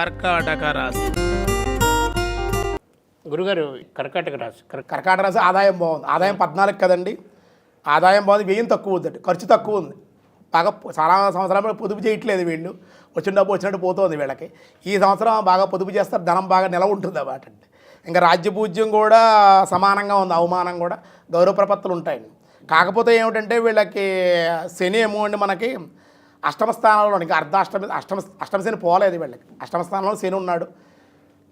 కర్కాటక రాశి. గురుగారు కర్కాటక రాశి. కర్క కర్కాటక రాశి ఆదాయం బాగుంది. ఆదాయం పద్నాలుగు కదండి. ఆదాయం బాగుంది వ్యయం తక్కువ ఉందండి ఖర్చు తక్కువ ఉంది. బాగా చాలా సంవత్సరాలు పొదుపు చేయట్లేదు వీళ్ళు. వచ్చిన డబ్బు వచ్చినట్టు పోతుంది వీళ్ళకి. ఈ సంవత్సరం బాగా పొదుపు చేస్తారు ధనం బాగా నిల ఉంటుంది అన్నమాట అండి. ఇంకా రాజ్యపూజ్యం కూడా సమానంగా ఉంది అవమానం కూడా. గౌరవ ప్రపత్తులు ఉంటాయండి. కాకపోతే ఏమిటంటే వీళ్ళకి శని ఏమో అండి మనకి అష్టమ స్థానంలో ఇంకా అర్ధాష్టమి అష్టమ అష్టమ అష్టమశని పోలేదు వీళ్ళకి. అష్టమ స్థానంలో శని ఉన్నాడు.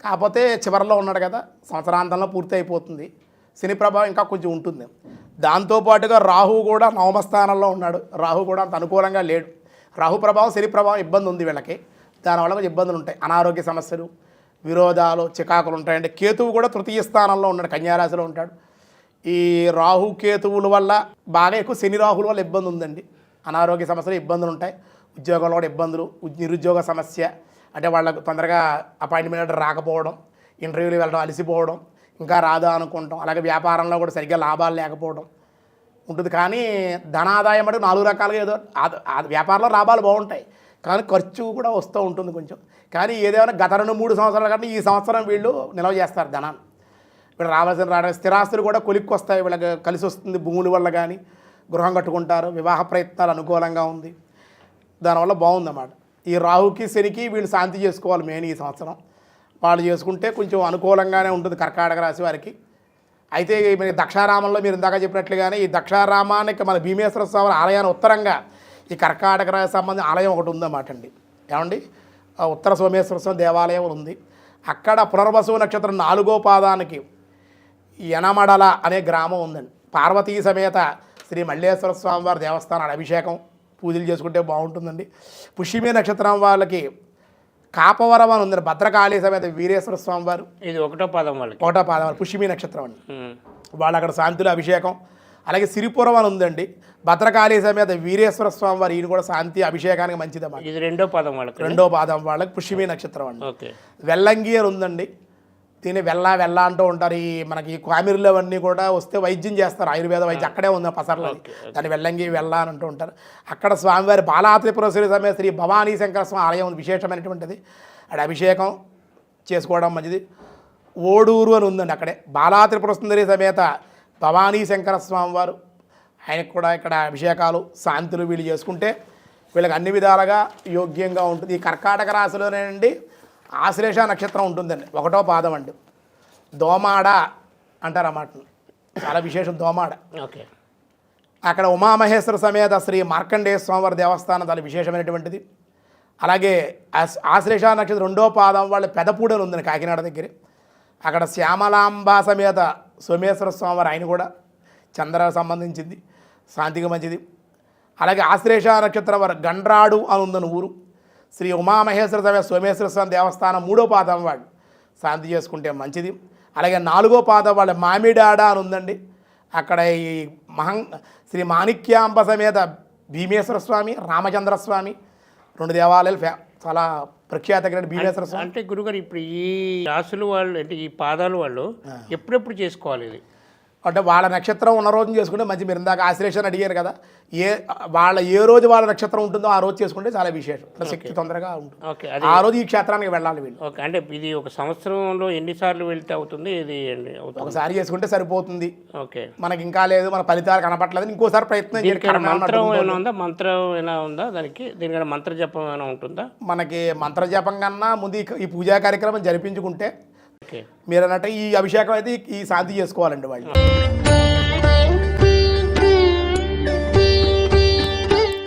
కాకపోతే చివరిలో ఉన్నాడు కదా సంవత్సరాంతంలో పూర్తి అయిపోతుంది. శని ప్రభావం ఇంకా కొంచెం ఉంటుంది. దాంతోపాటుగా రాహు కూడా నవమ స్థానంలో ఉన్నాడు. రాహు కూడా అంత అనుకూలంగా లేడు. రాహు ప్రభావం శని ప్రభావం ఇబ్బంది ఉంది వీళ్ళకి. దానివల్ల కొంచెం ఇబ్బందులు ఉంటాయి. అనారోగ్య సమస్యలు విరోధాలు చికాకులు ఉంటాయంటే కేతువు కూడా తృతీయ స్థానంలో ఉన్నాడు కన్యారాశిలో ఉంటాడు. ఈ రాహు కేతువుల వల్ల బాగా ఎక్కువ శని రాహుల వల్ల ఇబ్బంది ఉందండి. అనారోగ్య సమస్యలు ఇబ్బందులు ఉంటాయి. ఉద్యోగంలో కూడా ఇబ్బందులు నిరుద్యోగ సమస్య. అంటే వాళ్ళకు తొందరగా అపాయింట్మెంట్ రాకపోవడం ఇంటర్వ్యూలు వెళ్ళడం అలసిపోవడం ఇంకా రాదా అనుకుంటాం. అలాగే వ్యాపారంలో కూడా సరిగ్గా లాభాలు లేకపోవడం ఉంటుంది. కానీ ధనాదాయం అంటే నాలుగు రకాలుగా ఏదో వ్యాపారంలో లాభాలు బాగుంటాయి. కానీ ఖర్చు కూడా వస్తూ ఉంటుంది కొంచెం. కానీ ఏదేమైనా గత రెండు మూడు సంవత్సరాల కంటే ఈ సంవత్సరం వీళ్ళు నిల్వ చేస్తారు ధనాన్ని. ఇప్పుడు రావాల్సిన రావడం. స్థిరాస్తులు కూడా కొలిక్కి వస్తాయి వీళ్ళకి కలిసి వస్తుంది భూముల వల్ల కానీ గృహం కట్టుకుంటారు వివాహ ప్రయత్నాలు అనుకూలంగా ఉంది. దానివల్ల బాగుందన్నమాట. ఈ రాహుకి శనికి వీళ్ళు శాంతి చేసుకోవాలి మెయిన్ ఈ సంవత్సరం. వాళ్ళు చేసుకుంటే కొంచెం అనుకూలంగానే ఉంటుంది కర్కాటక రాశి వారికి. అయితే మీరు దక్షారామంలో మీరు ఇందాక చెప్పినట్లుగానే ఈ దక్షారామానికి మన భీమేశ్వర స్వామి ఆలయాన్ని ఉత్తరంగా ఈ కర్కాటక రాశి సంబంధించిన ఆలయం ఒకటి ఉందన్నమాట అండి. ఏమండి? ఉత్తర సోమేశ్వర స్వామి దేవాలయం ఉంది. అక్కడ పునర్వసు నక్షత్రం నాలుగో పాదానికి యనమడల అనే గ్రామం ఉందండి. పార్వతీ సమేత శ్రీ మల్లేశ్వర స్వామి వారి దేవస్థానాలు అభిషేకం పూజలు చేసుకుంటే బాగుంటుందండి. పుష్యమి నక్షత్రం వాళ్ళకి కాపవరం అని ఉందండి. భద్రకాళి సమేత వీరేశ్వర స్వామి వారు ఇది ఒకటో పాదం వాళ్ళకి. కోట పాదం పుష్యమి నక్షత్రం అండి. వాళ్ళు అక్కడ శాంతులు అభిషేకం. అలాగే సిరిపురం అని ఉందండి. భద్రకాళి సమేత వీరేశ్వర స్వామి వారు ఈయన కూడా శాంతి అభిషేకానికి మంచిదన్నమాట. ఇది రెండో పాదం వాళ్ళకి. రెండో పాదం వాళ్ళకి పుష్యమి నక్షత్రం అండి. ఓకే. వెల్లంగి అని ఉందండి. దీన్ని వెల్ల వెల్ల అంటూ ఉంటారు. ఈ మనకి కామిరిలో అవన్నీ కూడా వస్తే వైద్యం చేస్తారు. ఆయుర్వేద వైద్యం అక్కడే ఉంది పసర్లో దాన్ని వెల్లంగి వెల్ల అని అంటూ ఉంటారు. అక్కడ స్వామివారి బాలాత్రిపురశ్రీ సమేత శ్రీ భవానీ శంకర స్వామి ఆలయం విశేషమైనటువంటిది. అక్కడ అభిషేకం చేసుకోవడం మంచిది. ఓడూరు అని ఉందండి అక్కడే. బాలాత్రిపుర సుందరి సమేత భవానీ శంకర స్వామి వారు ఆయనకు కూడా ఇక్కడ అభిషేకాలు శాంతులు వీళ్ళు చేసుకుంటే వీళ్ళకి అన్ని విధాలుగా యోగ్యంగా ఉంటుంది. ఈ కర్కాటక రాశిలోనేనండి ఆశ్లేష నక్షత్రం ఉంటుందండి. ఒకటో పాదం అండి. దోమాడ అంటారు అన్నమాట చాలా విశేషం దోమాడ. ఓకే. అక్కడ ఉమామహేశ్వర సమేత శ్రీ మార్కండేయ స్వామివారి దేవస్థానం చాలా విశేషమైనటువంటిది. అలాగే ఆశ్- ఆశ్లేష నక్షత్రం రెండో పాదం వాళ్ళ పెదపూడని ఉందండి కాకినాడ దగ్గర. అక్కడ శ్యామలాంబ సమేత సోమేశ్వర స్వామివారు ఆయన కూడా చంద్ర సంబంధించింది. శాంతికి మంచిది. అలాగే ఆశ్లేష నక్షత్రం వారు గండ్రాడు అని ఉందని ఊరు. శ్రీ ఉమామహేశ్వర సమేత సోమేశ్వర స్వామి దేవస్థానం మూడో పాదం వాళ్ళు శాంతి చేసుకుంటే మంచిది. అలాగే నాలుగో పాదం వాళ్ళ మామిడాడ అని ఉందండి. అక్కడ ఈ మహం శ్రీ మాణిక్యాంబ సమేత భీమేశ్వర స్వామి రామచంద్ర స్వామి రెండు దేవాలయాలు చాలా ప్రఖ్యాత భీమేశ్వర స్వామి. అంటే గురుగారు ఇప్పుడు ఈ రాసులు వాళ్ళు అంటే ఈ పాదాలు వాళ్ళు ఎప్పుడెప్పుడు చేసుకోవాలి ఇది? అంటే వాళ్ళ నక్షత్రం ఉన్న రోజున చేసుకుంటే మంచి మీరు ఇందాక ఆశ్లేషణ అడిగారు కదా ఏ వాళ్ళ ఏ రోజు వాళ్ళ నక్షత్రం ఉంటుందో ఆ రోజు చేసుకుంటే చాలా విశేషం. శక్తి తొందరగా ఉంటుంది. ఆ రోజు ఈ క్షేత్రానికి వెళ్ళాలి వీళ్ళు. ఓకే అంటే ఇది ఒక సంవత్సరంలో ఎన్నిసార్లు వెళ్తే అవుతుంది ఇది ఒకసారి చేసుకుంటే సరిపోతుంది. ఓకే. మనకి ఇంకా లేదు మన ఫలితాలు కనపట్లేదు ఇంకోసారి ప్రయత్నం మంత్రం ఏమైనా ఉందా? మంత్రం ఏమైనా ఉందా దానికి? దీనికైనా మంత్ర జపం ఏమైనా ఉంటుందా? మనకి మంత్రజపం కన్నా ముందు ఈ- పూజా కార్యక్రమం జరిపించుకుంటే మీరు అన్నట్టు ఈ అభిషేకం అయితే ఈ- శాంతి చేసుకోవాలండి వాళ్ళు.